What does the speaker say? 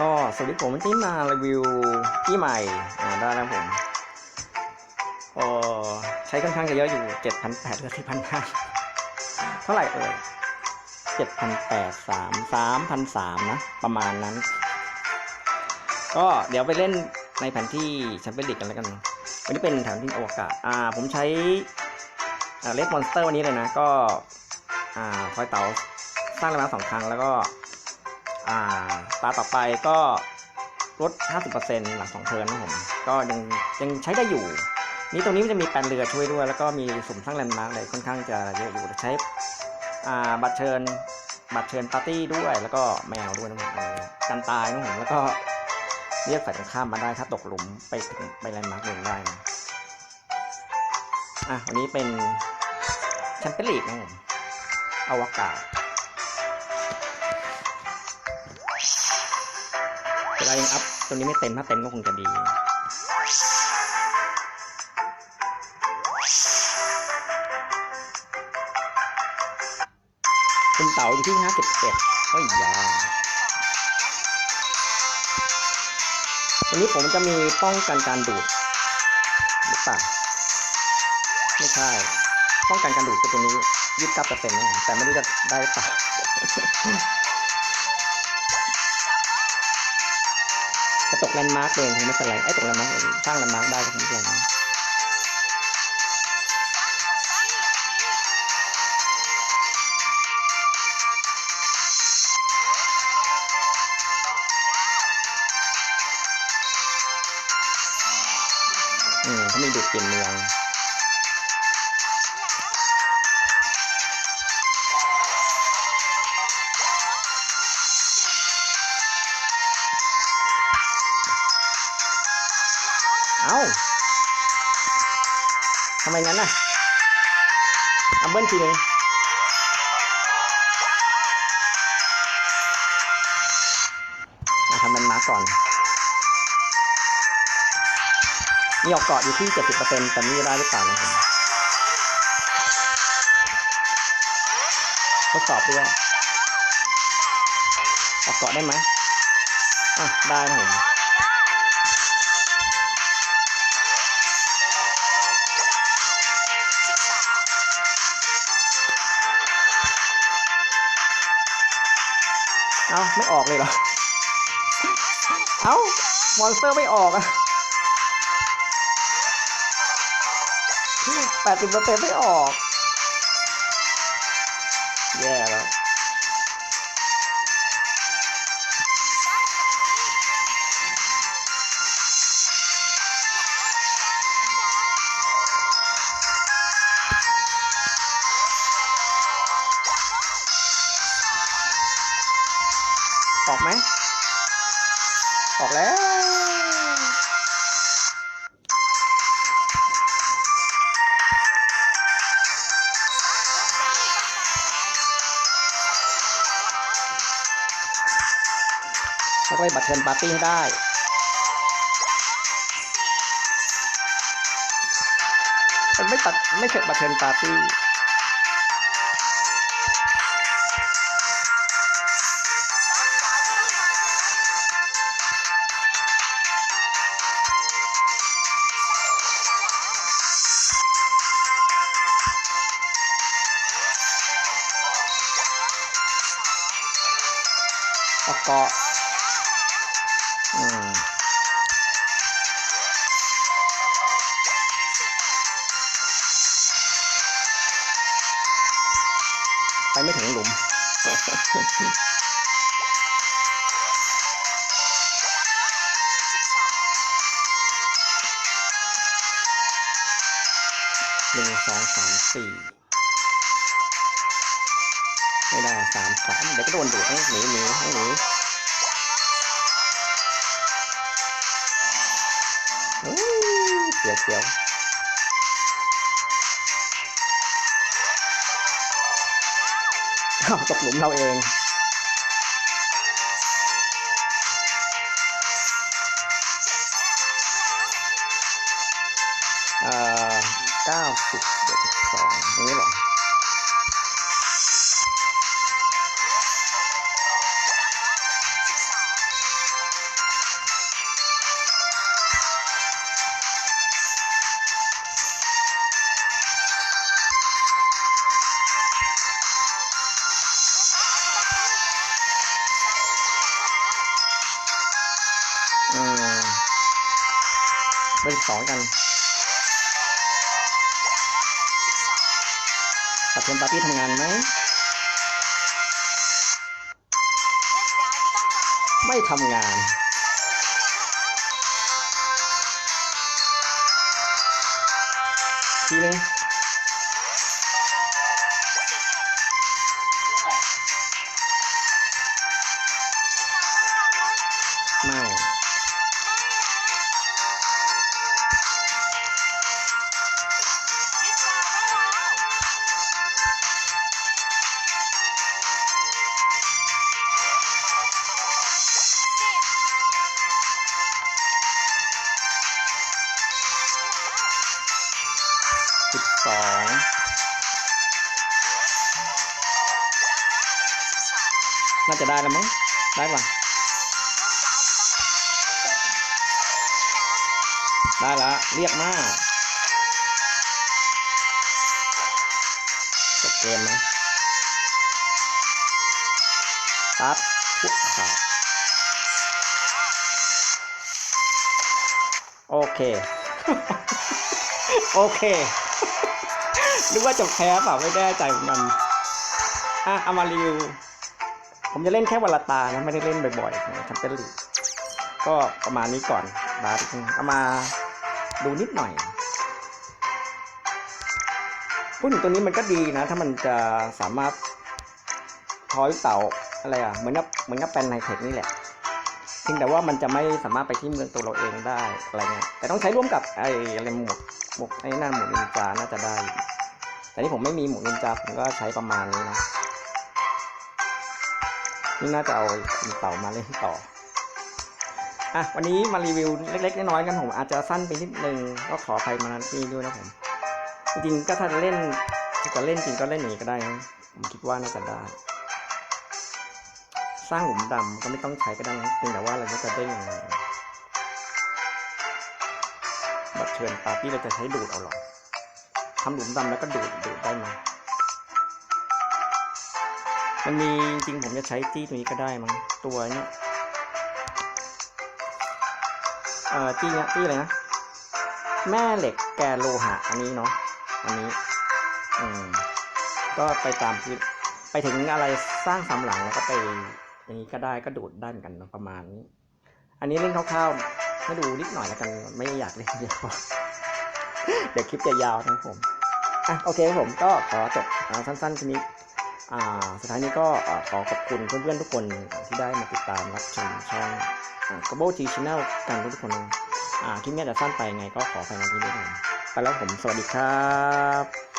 ก็สวัสดีผมที่มารีวิวที่ใหม่อ่าได้แล้วผมเออใช้ค่อนข้างจะเยอะอยู่เจ็ดพันแปดหรือสี่พันห้าเท่าไหร่เอ่ยเจ็ดพันแปดสามสามพันสามนะ ประมาณนั้น ก็เดี๋ยวไปเล่นในแผนที่แชมเปี้ยนลีกกันแล้วกัน วันนี้เป็นแผนที่อวกาศ อ่า ผมใช้อ่าเล็กมอนสเตอร์วันนี้เลยนะ ก็ อ่าคอยเต๋าสร้างระมาสองครั้งแล้วก็ ตาต่อไปก็ลด 50%หลังสองเทิร์นนะผม ก็ยังยังใช้ได้อยู่ นี่ตรงนี้มันจะมีแปลนเรือช่วยด้วย แล้วก็มีสุ่มสร้างแลนด์มาร์กเลยค่อนข้างจะเยอะอยู่ใช้บัตรเชิญบัตรเชิญปาร์ตี้ด้วย แล้วก็แมวด้วยนะผมกันตายนะผมแล้วก็เรียกฝ่ายตรงข้ามมาได้ถ้าตกหลุมไปถึงไปแลนด์มาร์กเองได้นะอะวันนี้เป็นแชมเปี้ยนลีกนะผมอวกาศ เรายังอัพตัวนี้ไม่เต็ม ถ้าเต็มก็คงจะดี คุณเต๋าอยู่ที่51ก็อีกยาวันนี้ผมจะมีป้องกันการดูดหรือเปล่าไม่ใช่ ป้องกันการดูดตัวนี้ยี่สิบเก้าเปอร์เซ็นต์นะแต่ไม่รู้จะได้หรือเปล่า ตกแลนด์มาร์กเองคงไม่เป็นไรไอ้ตกแลนด์มาร์กสร้างแลนด์มาร์กได้ก็ไม่เป็นไรอืมเขามีดูดเปลี่ยนเมือง ทำไมงั้นน่ะอัมเบิลทีนึงมาทำมันมาก่อน มีออกเกาะอยู่ที่ 70%แต่นี่ได้หรือเปล่านะผมทดสอบด้วยออกเกาะได้ไหมอะ ได้นะผม เอ้าไม่ออกเลยเหรอ เอ้ามอนสเตอร์ไม่ออกอะแปดสิบเปอร์เซ็นต์ไม่ออก ออกไหม ออกแล้วแล้วก็ไปบัตรเชิญปาร์ตี้ให้ได้มันไม่ตัดไม่เชิญบัตรเชิญปาร์ตี้ ออกเกาะอืมไปไม่ถึงหลุมหนึ่งสองสามสี่ไม่ได้สามสามเดี๋ยวก็โดนดูดให้หนีหนี เสียวเสียวอ้าวตกหลุมเราเองเอ่อเก้าสิบเจ็ดสิบสองตรงนี้เหรอ เบอร์สองกันปัดเป็นปาร์ตี้ทำงานไหม ไม่ทำงาน ทีนึง น่าจะได้แล้วมั้ง ได้ป่ะได้ละ เรียกมากจบเกมไหมปั๊บพวกขาโอเค โอเคนึกว่าจบแพ้เปล่าไม่แน่ใจเหมือนกันอะเอามารีวิว ผมจะเล่นแค่วันละตานะไม่ได้เล่นบ่อยๆนแชมเปี้ยนลีกก็ประมาณนี้ก่อนบาสเอามาดูนิดหน่อยพูดถึงตัวนี้มันก็ดีนะ ถ้ามันจะสามารถทอยเต่าอะไรอะเหมือนกับเหมือนกับเป็นไนเทคนี่แหละเพียงแต่ว่ามันจะไม่สามารถไปที่เมืองตัวเราเองได้อะไรเงี้ยแต่ต้องใช้ร่วมกับไอ้อะไรหมวกหมวกไอ้นั่นหมวกนินจาน่าจะได้ แต่นี่ผมไม่มีหมวกนินจาผมก็ใช้ประมาณนี้นะ นี่น่าจะเอาเต่ามาเล่นต่ออะวันนี้มารีวิวเล็กๆน้อยๆกันผมอาจจะสั้นไปนิดนึงก็ขออภัยมาที่ด้วยนะผมจริงก็ถ้าจะเล่นจะเล่นจริงก็เล่นอย่างนี้ก็ได้นะผมคิดว่าน่าจะได้ สร้างหลุมดำก็ไม่ต้องใช้ก็ได้นะเพียงแต่ว่าเราจะได้ยังไงบัตรเชิญปาร์ตี้เราจะใช้ดูดเอาหรอทำหลุมดำแล้วก็ดูดดูดได้ไหม มันมีจริงผมจะใช้จี้ตัวนี้ก็ได้มั้งตัวเนี้ยเอ่อจี้เนี้ยจี้อะไรนะ แม่เหล็กแกโลหะ อันนี้เนาะอันนี้ อืม ก็ไปตามที่ไปถึงอะไรสร้างสามหลังแล้วก็ไปอย่างนี้ก็ได้ก็ดูดด้เหมือนกันเนะประมาณนี้ อันนี้เล่นคร่าวๆให้ดูนิดหน่อยแล้วกันไม่อยากเล่นยาวเดี๋ยวคลิปจะยาวทั้งผมอะโอเคครับผมก็ขอจบอ่าสั้นๆทีนี้ สุดท้ายนี้ก็ขอขอบคุณเพื่อนๆทุกคนที่ได้มาติดตามรับชมช่องอ่า Global T Channel กันทุกคนอ่าคลิปนี้อาจจะสั้นไปไงก็ขอไปในที่นี้วยไปแล้วผมสวัสดีครับ